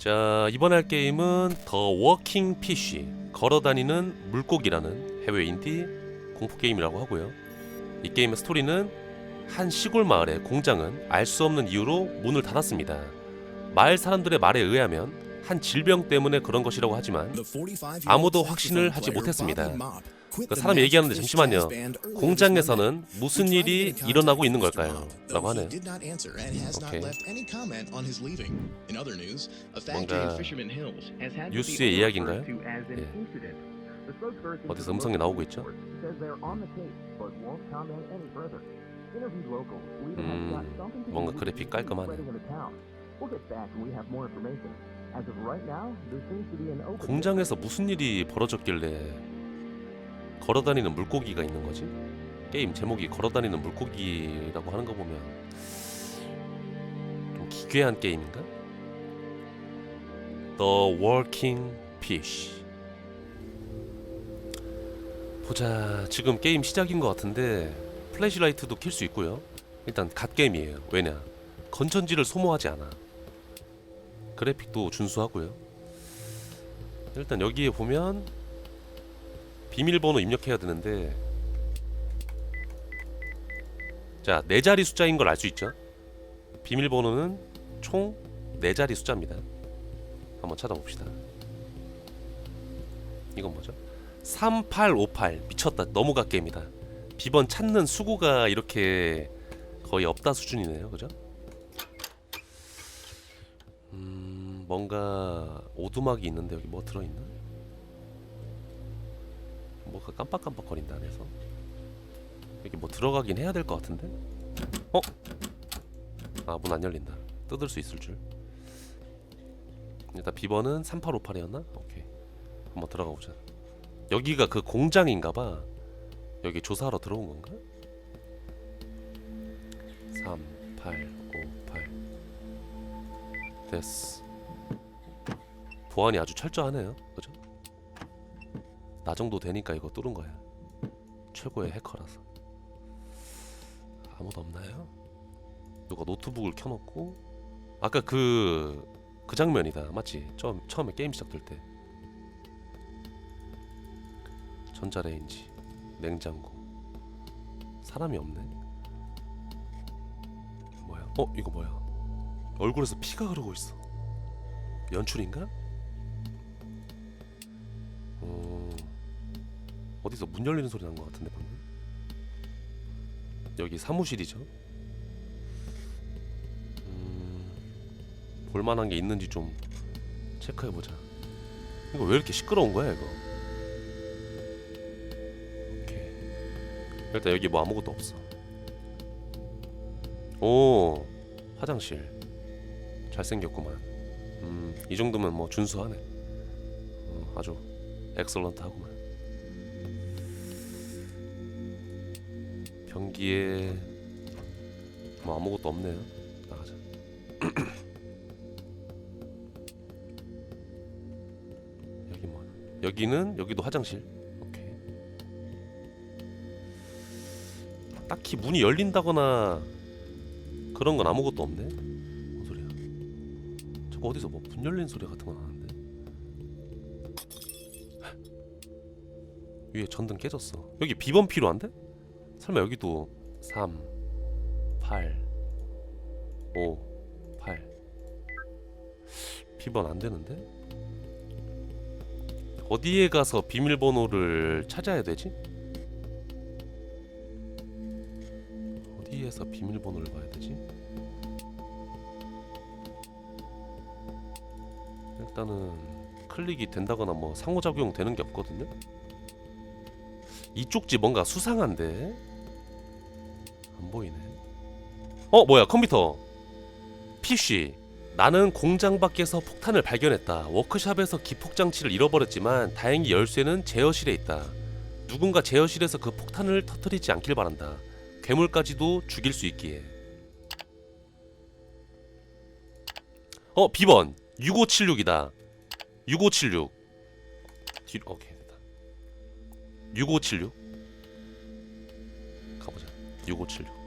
자 이번 할 게임은 더 워킹 피쉬 걸어다니는 물고기라는 해외 인디 공포 게임이라고 하고요. 이 게임의 스토리는 한 시골 마을의 공장은 알 수 없는 이유로 문을 닫았습니다. 마을 사람들의 말에 의하면 한 질병 때문에 그런 것이라고 하지만 아무도 확신을 하지 못했습니다. 그 사람이 얘기하는데 잠시만요. 공장에서는 무슨 일이 일어나고 있는 걸까요? 라고 하네요. 오케이. 뭔가 뉴스의 이야기인가요? 예. 어디서 음성이 나오고 있죠? 음, 뭔가 그래픽 깔끔하네. 공장에서 무슨 일이 벌어졌길래 걸어다니는 물고기가 있는 거지? 게임 제목이 걸어다니는 물고기라고 하는 거 보면 좀 기괴한 게임인가? The Working Fish. 보자 지금 게임 시작인 것 같은데 플래시라이트도 킬 수 있고요. 일단 갓 게임이에요. 왜냐? 건전지를 소모하지 않아 그래픽도 준수하고요 일단 여기에 보면 비밀번호 입력해야 되는데 자, 네 자리 숫자인 걸 알 수 있죠? 비밀번호는 총 네 자리 숫자입니다. 한번 찾아봅시다. 이건 뭐죠? 3858 미쳤다. 너무 갓게임이다. 비번 찾는 수고가 이렇게 거의 없다 수준이네요. 그죠? 뭔가 오두막이 있는데 여기 뭐 들어있나? 뭐가 깜빡깜빡거린다 안에서? 여기 뭐 들어가긴 해야 될 것 같은데? 어? 아 문 안 열린다. 뜯을 수 있을 줄. 일단 비번은 3858이었나? 오케이. 한번 들어가 보자. 여기가 그 공장인가봐. 여기 조사하러 들어온 건가? 3858 됐어 보안이 아주 철저하네요 그죠? 나 정도 되니까 이거 뚫은 거야. 최고의 해커라서. 아무도 없나요? 누가 노트북을 켜놓고 아까 그그 장면이다 맞지? 처음 처음에 게임 시작될 때 전자레인지 냉장고 사람이 없네. 뭐야? 어 이거 뭐야? 얼굴에서 피가 흐르고 있어. 연출인가? 어... 어디서 문 열리는 소리 난 것 같은데 방금? 여기 사무실이죠? 음... 볼만한 게 있는지 좀 체크해보자. 이거 왜 이렇게 시끄러운 거야 이거? 일단 여기 뭐 아무것도 없어. 오 화장실. 잘생겼구만. 음 이 정도면 뭐 준수하네. 어, 아주 엑설런트 하구만 변기에 뭐 아무것도 없네요. 나가자. 여기 뭐 여기는 여기도 화장실. 오케이. 딱히 문이 열린다거나 그런 건 아무것도 없네. 뭔 소리야? 자꾸 어디서 뭐 문 열리는 소리 같은 거나 위에 전등 깨졌어. 여기 비번 필요한데? 설마 여기도 3 8 5 8 비번 안 되는데? 어디에 가서 비밀번호를 찾아야 되지? 어디에서 비밀번호를 봐야 되지? 일단은 클릭이 된다거나 뭐 상호작용 되는 게 없거든요. 이쪽 집 뭔가 수상한데 안 보이네. 어 뭐야 컴퓨터 PC 나는 공장 밖에서 폭탄을 발견했다. 워크샵에서 기폭 장치를 잃어버렸지만 다행히 열쇠는 제어실에 있다. 누군가 제어실에서 그 폭탄을 터뜨리지 않길 바란다. 괴물까지도 죽일 수 있기에. 어 비번 6576이다. 6576. 뒤 오케이. 6576 가보자. 6576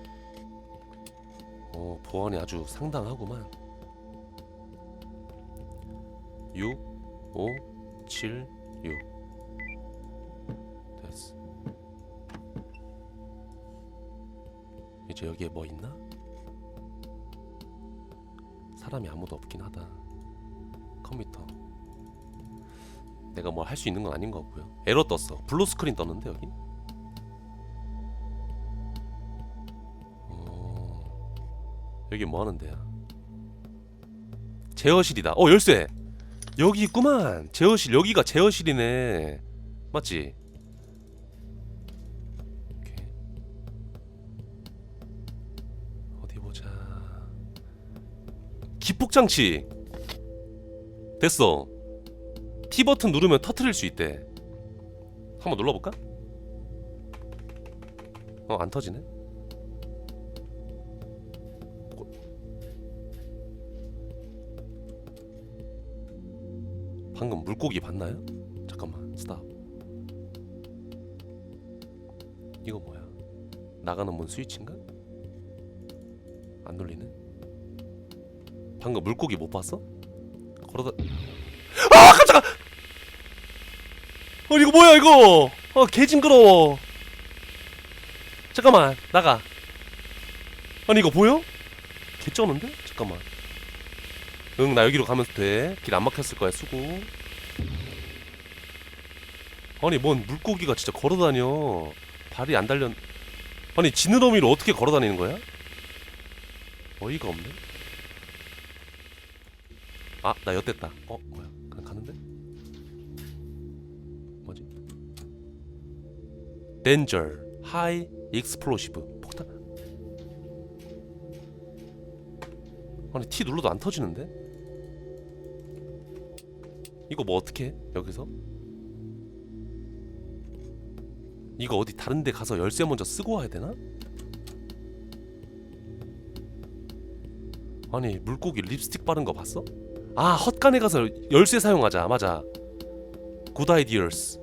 어 보안이 아주 상당하구만. 6 5 7 6 됐어. 이제 여기에 뭐 있나? 사람이 아무도 없긴 하다. 컴퓨터 내가 뭐할수 있는 건 아닌 것 같고요. 에러 떴어. 블루 스크린 떴는데 여기? 어... 여기 뭐 하는 데야 제어실이다. 어 열쇠! 여기 있구만! 제어실 여기가 제어실이네. 맞지? 오케이. 어디 보자. 기폭장치! 됐어 T 버튼 누르면 터트릴 수 있대 한번 눌러볼까? 어 안 터지네 방금 물고기 봤나요? 잠깐만 스탑 이거 뭐야 나가는 문 스위치인가? 안 눌리네 방금 물고기 못 봤어? 걸어다 아 깜짝아 어 이거 뭐야 이거? 어 개 징그러워. 잠깐만 나가. 아니 이거 보여? 개 쩌는데? 잠깐만. 응 나 여기로 가면 돼길 안 막혔을 거야 수고. 아니 뭔 물고기가 진짜 걸어다녀. 발이 안 달렸 아니 지느러미로 어떻게 걸어다니는 거야? 어이가 없네. 아나 엿됐다. 어 Danger High Explosive 폭탄 아니 T 눌러도 안 터지는데? 이거 뭐 어떻게 해? 여기서? 이거 어디 다른 데 가서 열쇠 먼저 쓰고 와야 되나? 아니 물고기 립스틱 바른 거 봤어? 아 헛간에 가서 열쇠 사용하자 맞아 굿 아이디어스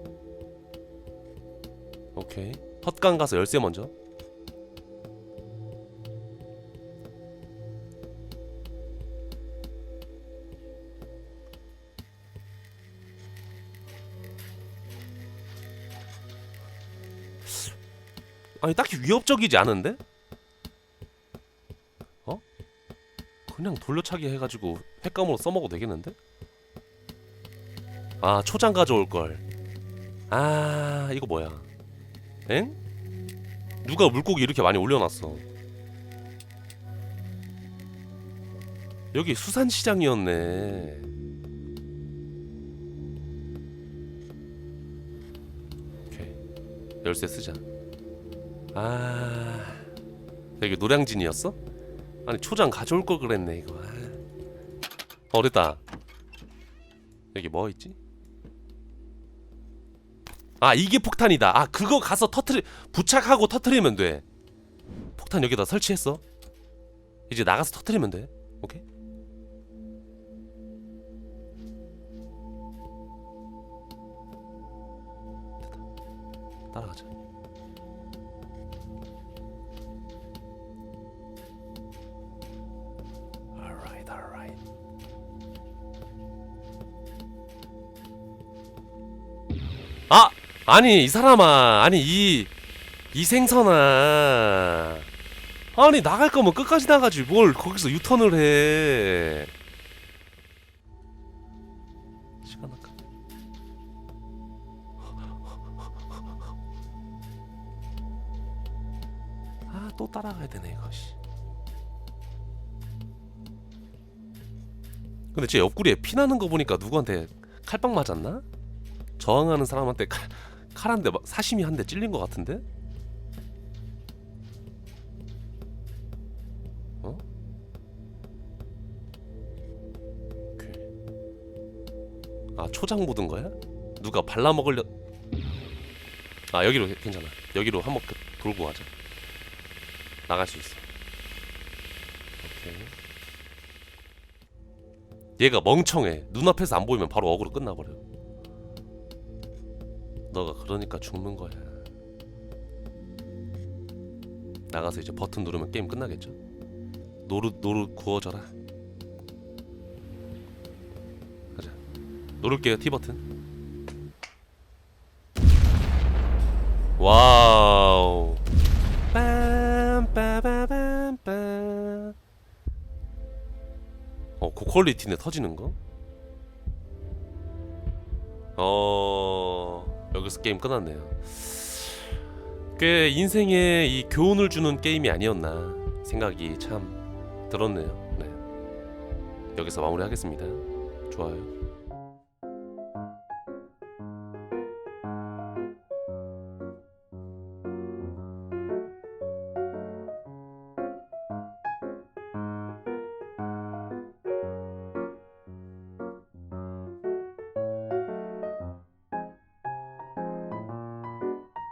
오케이 헛간 가서 열쇠 먼저 아니 딱히 위협적이지 않은데? 어? 그냥 돌려차기 해가지고 횟감으로 써먹어도 되겠는데? 아 초장 가져올 걸. 아 이거 뭐야? 엥? 누가 물고기 이렇게 많이 올려놨어? 여기 수산시장이었네. 오케이 열쇠 쓰자. 아 여기 노량진이었어? 아니 초장 가져올 걸 그랬네 이거. 아. 어 됐다. 여기 뭐 있지? 아 이게 폭탄이다. 아 그거 가서 터트리 부착하고 터트리면 돼. 폭탄 여기다 설치했어. 이제 나가서 터트리면 돼. 오케이. 따라가자. Alright, alright. 아! 아니 이 사람아 아니 이 이 생선아. 아니 나갈 거면 끝까지 나가지. 뭘 거기서 유턴을 해. 시간 아까 아또 따라가야 되네 이거 씨. 근데 제 옆구리에 피 나는 거 보니까 누구한테 칼빵 맞았나? 저항하는 사람한테 칼, 칼 한대 사심이 한 대 찔린 것 같은데? 어? 오케이. 아 초장 묻은 거야? 누가 발라 먹으려? 아 여기로 괜찮아. 여기로 한번 그- 돌고 가자. 나갈 수 있어. 오케이. 얘가 멍청해. 눈앞에서 안 보이면 바로 어그로 끝나버려. 너가 그러니까 죽는 거야. 나가서 이제 버튼 누르면 게임 끝나겠죠? 노릇 노릇 구워져라. 가자. 누를게요 T 버튼. 와우. 빰빠바밤빰. 어 고퀄리티네 터지는 거. 어 여기서 게임 끝났네요. 꽤 인생에 이 교훈을 주는 게임이 아니었나 생각이 참 들었네요. 네. 여기서 마무리하겠습니다. 좋아요.